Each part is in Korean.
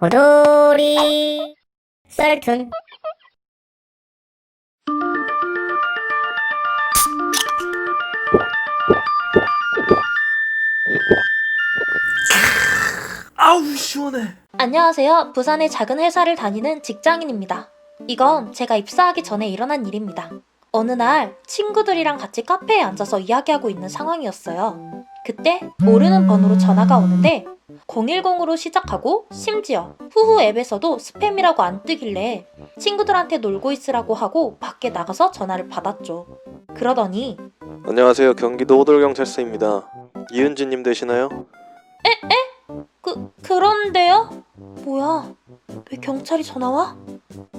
호돌이 썰툰 아우 시원해. 안녕하세요. 부산의 작은 회사를 다니는 직장인입니다. 이건 제가 입사하기 전에 일어난 일입니다. 어느 날 친구들이랑 같이 카페에 앉아서 이야기하고 있는 상황이었어요. 그때 모르는 번호로 전화가 오는데 010으로 시작하고 심지어 후후 앱에서도 스팸이라고 안 뜨길래 친구들한테 놀고 있으라고 하고 밖에 나가서 전화를 받았죠. 그러더니 안녕하세요. 경기도 호돌경찰서입니다. 이은지님 되시나요? 그 그런데요? 뭐야? 왜 경찰이 전화 와?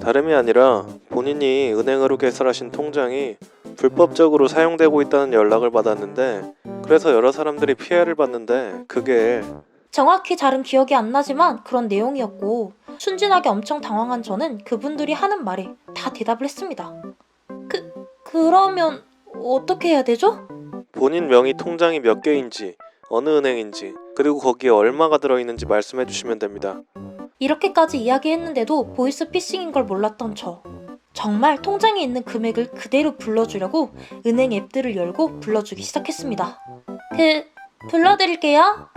다름이 아니라 본인이 은행으로 개설하신 통장이 불법적으로 사용되고 있다는 연락을 받았는데 그래서 여러 사람들이 피해를 봤는데 그게 정확히 잘은 기억이 안 나지만 그런 내용이었고 순진하게 엄청 당황한 저는 그분들이 하는 말에 다 대답을 했습니다. 그 그러면 어떻게 해야 되죠? 본인 명의 통장이 몇 개인지 어느 은행인지 그리고 거기에 얼마가 들어있는지 말씀해 주시면 됩니다. 이렇게까지 이야기했는데도 보이스 피싱인 걸 몰랐던 저. 정말 통장에 있는 금액을 그대로 불러주려고 은행 앱들을 열고 불러주기 시작했습니다. 그 불러드릴게요.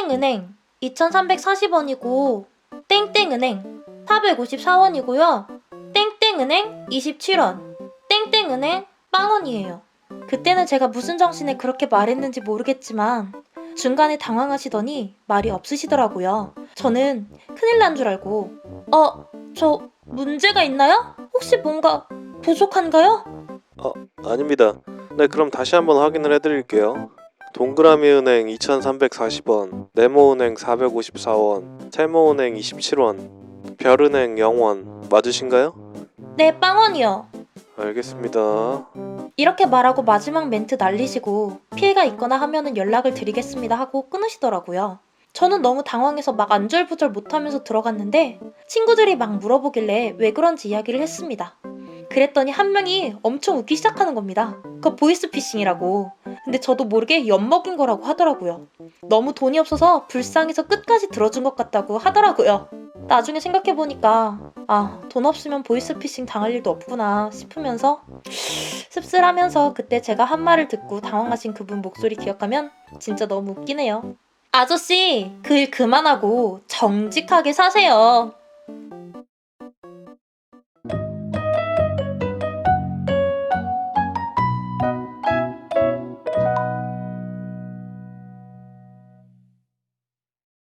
땡땡은행 2,340원이고 땡땡은행 454원이고요. 땡땡은행 27원. 땡땡은행 빵원이에요. 그때는 제가 무슨 정신에 그렇게 말했는지 모르겠지만 중간에 당황하시더니 말이 없으시더라고요. 저는 큰일 난 줄 알고 어, 저 문제가 있나요? 혹시 뭔가 부족한가요? 아닙니다. 네, 그럼 다시 한번 확인을 해드릴게요. 동그라미 은행 2,340원, 네모은행 454원, 세모은행 27원, 별은행 0원 맞으신가요? 네, 빵원이요. 알겠습니다. 이렇게 말하고 마지막 멘트 날리시고 피해가 있거나 하면은 연락을 드리겠습니다 하고 끊으시더라고요. 저는 너무 당황해서 막 안절부절 못하면서 들어갔는데 친구들이 막 물어보길래 왜 그런지 이야기를 했습니다. 그랬더니 한 명이 엄청 웃기 시작하는 겁니다. 그거 보이스피싱이라고. 근데 저도 모르게 엿먹인 거라고 하더라고요. 너무 돈이 없어서 불쌍해서 끝까지 들어준 것 같다고 하더라고요. 나중에 생각해보니까 아, 돈 없으면 보이스피싱 당할 일도 없구나 싶으면서 씁쓸하면서 그때 제가 한 말을 듣고 당황하신 그분 목소리 기억하면 진짜 너무 웃기네요. 아저씨, 그일 그만하고 정직하게 사세요.